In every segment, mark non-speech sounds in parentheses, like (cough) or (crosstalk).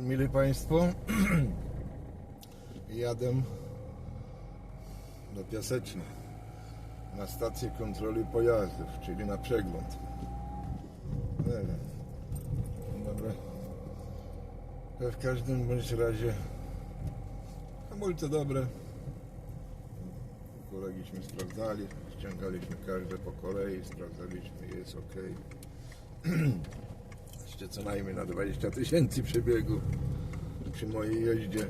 Mili Państwo, (clears throat) jadę do Piaseczna na stację kontroli pojazdów, czyli na przegląd. Dobra. W każdym bądź razie hamulce dobre. Kolegiśmy sprawdzali, ściągaliśmy każde po kolei, sprawdzaliśmy, jest ok. (clears throat) Jeszcze co najmniej na 20 tysięcy przebiegu przy mojej jeździe.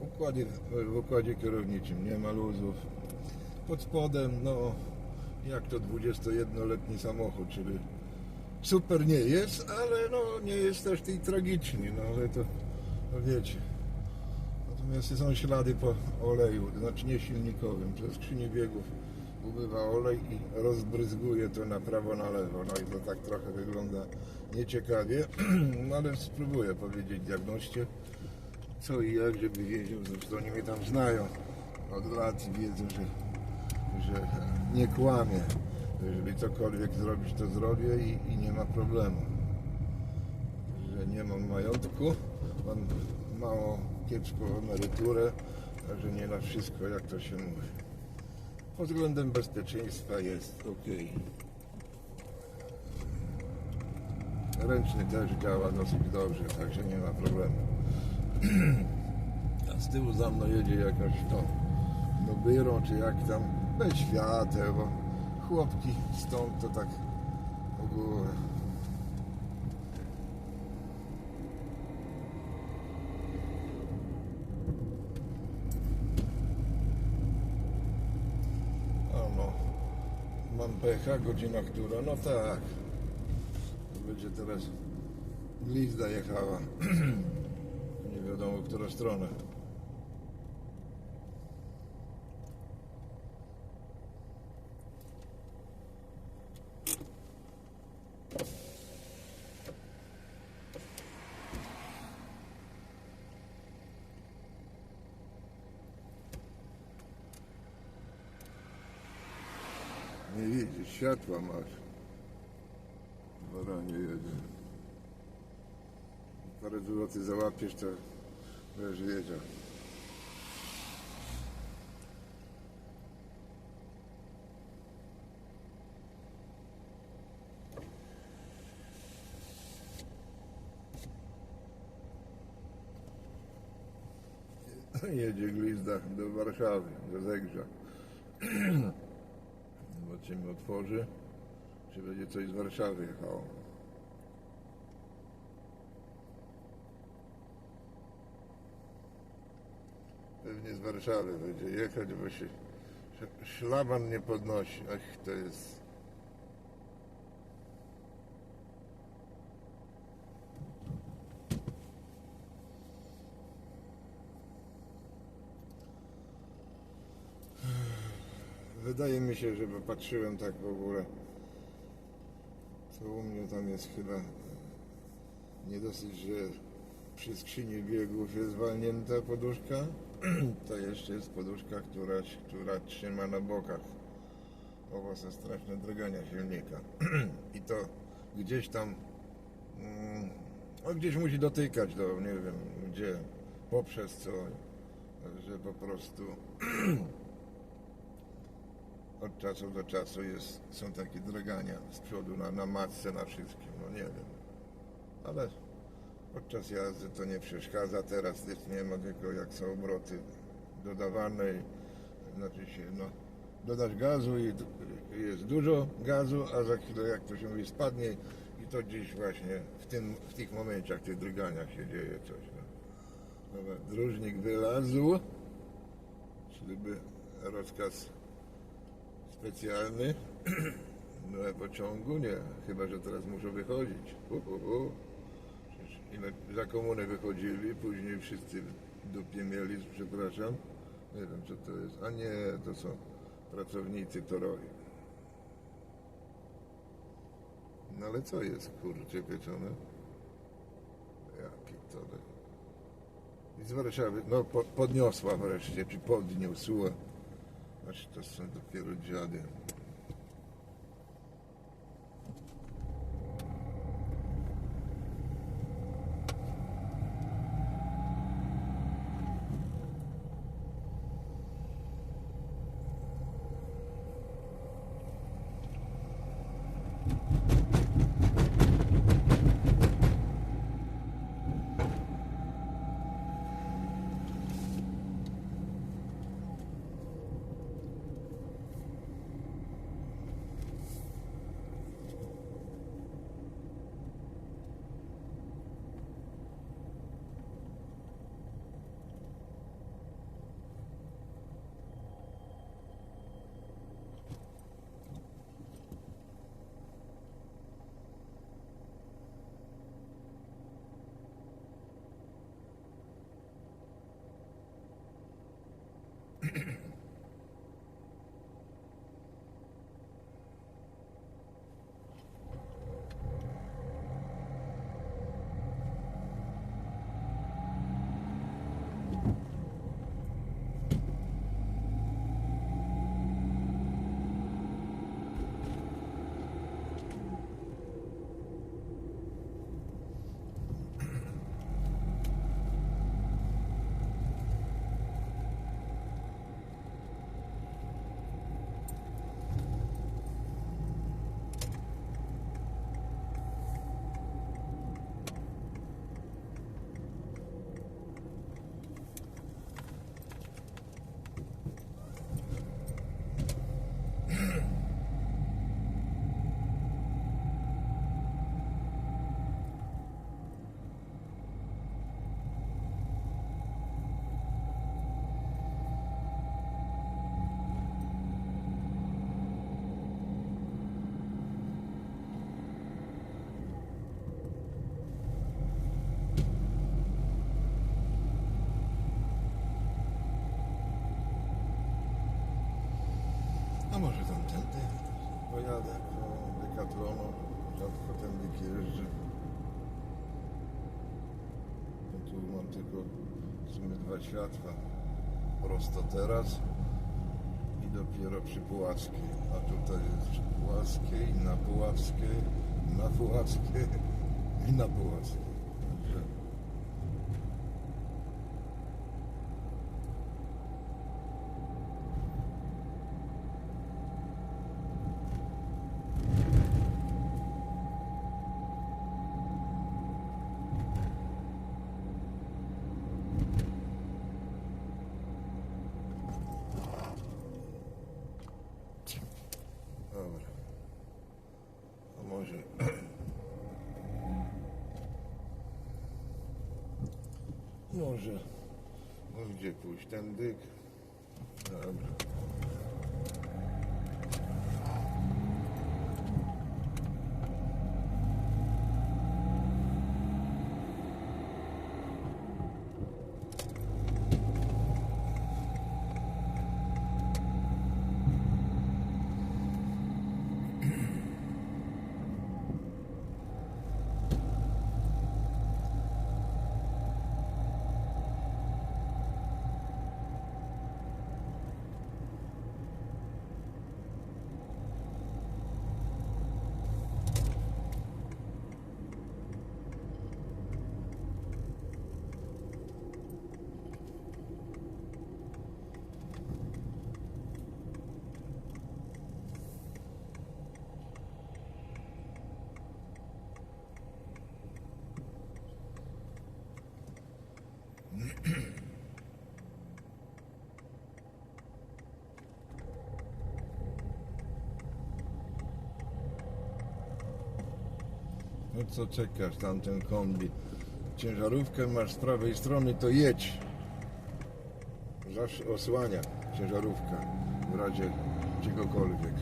Układzie, w układzie kierowniczym nie ma luzów. Pod spodem, no jak to 21-letni samochód, czyli super nie jest, ale no nie jest też tej tragiczny, no ale to no wiecie. Natomiast są ślady po oleju, znaczy nie silnikowym, przez skrzynię biegów ubywa olej i rozbryzguje to na prawo, na lewo. No i to tak trochę wygląda nieciekawie, no (clears throat) ale spróbuję powiedzieć diagnoście co i jak, żeby wiedział, zresztą oni mnie tam znają od lat i wiedzą, że, że nie kłamię. Jeżeli cokolwiek zrobić, to zrobię i, i nie ma problemu. Że nie mam majątku, mam mało kiepską emeryturę, także nie na wszystko, jak to się mówi. Pod względem bezpieczeństwa jest ok. Ręczny też działa dosyć dobrze, także nie ma problemu. (clears throat) A z tyłu za mną jedzie jakaś to no byrą, czy jak tam, bez świateł, bo chłopki stąd to tak ogólnie. O no, mam pecha, godzina która, no tak. Będzie teraz glizda jechała. (clears throat) Nie wiadomo, w którą Nie widzisz, światła masz. Baranie jedzie. Parę złotych załapiesz, to będziesz wiedział. Jedzie glizda do Warszawy, do Zegrza. (clears throat) Zobaczymy, otworzy, czy będzie coś z Warszawy jechało. Pewnie z Warszawy będzie jechać, bo się sz- szlaban nie podnosi. Ach, to jest... Wydaje mi się, że bo patrzyłem tak w ogóle, to u mnie tam jest chyba nie dosyć, że przy skrzyni biegów jest zwalnięta poduszka, (clears throat) to jeszcze jest poduszka, która, która trzyma na bokach owoce straszne drgania silnika. (clears throat) I to gdzieś tam, mm, no gdzieś musi dotykać do, nie wiem gdzie, poprzez co, że po prostu (clears throat) od czasu do czasu jest, są takie drgania z przodu na, na matce, na wszystkim, no nie wiem. Ale podczas jazdy to nie przeszkadza, teraz jest nie ma, tylko jak są obroty dodawane, i, znaczy się, no, dodać gazu i jest dużo gazu, a za chwilę, jak to się mówi, spadnie i to gdzieś właśnie w, tym, w tych momentach, tych drganiach się dzieje coś. No. Dobra, dróżnik wylazł, czyli by rozkaz specjalny (clears throat) do pociągu, nie, chyba, że teraz muszą wychodzić. Ile za komuny wychodzili, później wszyscy w dupie mieli, przepraszam. Nie wiem co to jest. A nie, to są pracownicy torowi. No ale co jest, kurczę, pieczone? Ja pitole. I z Warszawy, no po, podniosła wreszcie, czy podniósła. Aż to są dopiero dziady. A może tamtędy pojadę po Decathlonu. Rzadko tędy jeżdżę. No tu mam tylko w sumie dwa światła. Prosto teraz i dopiero przy Puławskiej. A tutaj jest przy Puławskiej, na Puławskiej, na Puławskiej i na Puławskiej. Także Dobra. A (clears throat) może. Może. Gdzie pójść? Ten dyk. Dobra. No co czekasz, tamten kombi. Ciężarówkę masz z prawej strony, to jedź. Zawsze osłania ciężarówka w razie czegokolwiek.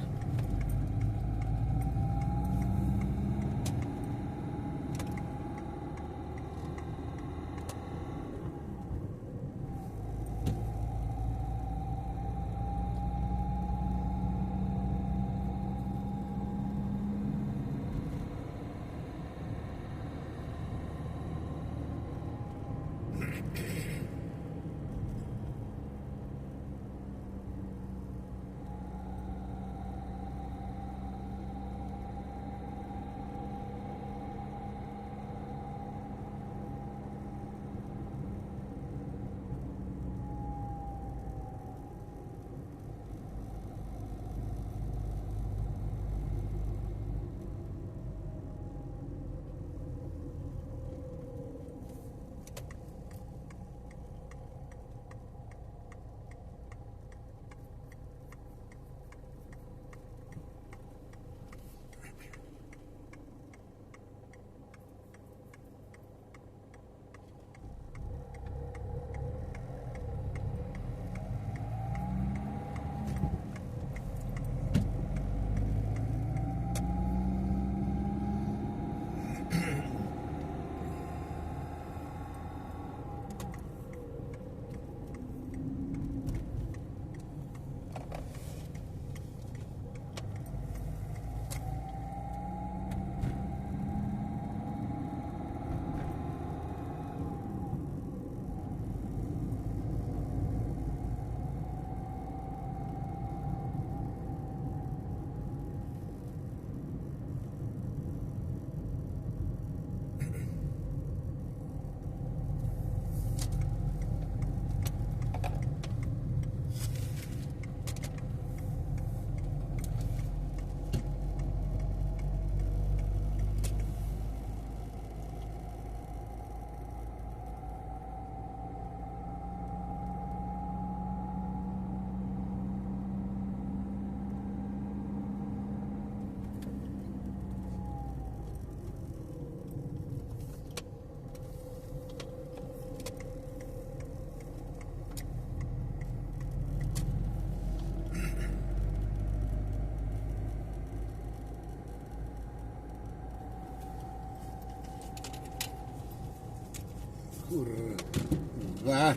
Kurwa,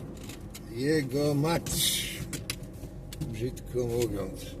jego mać. Brzydko mówiąc.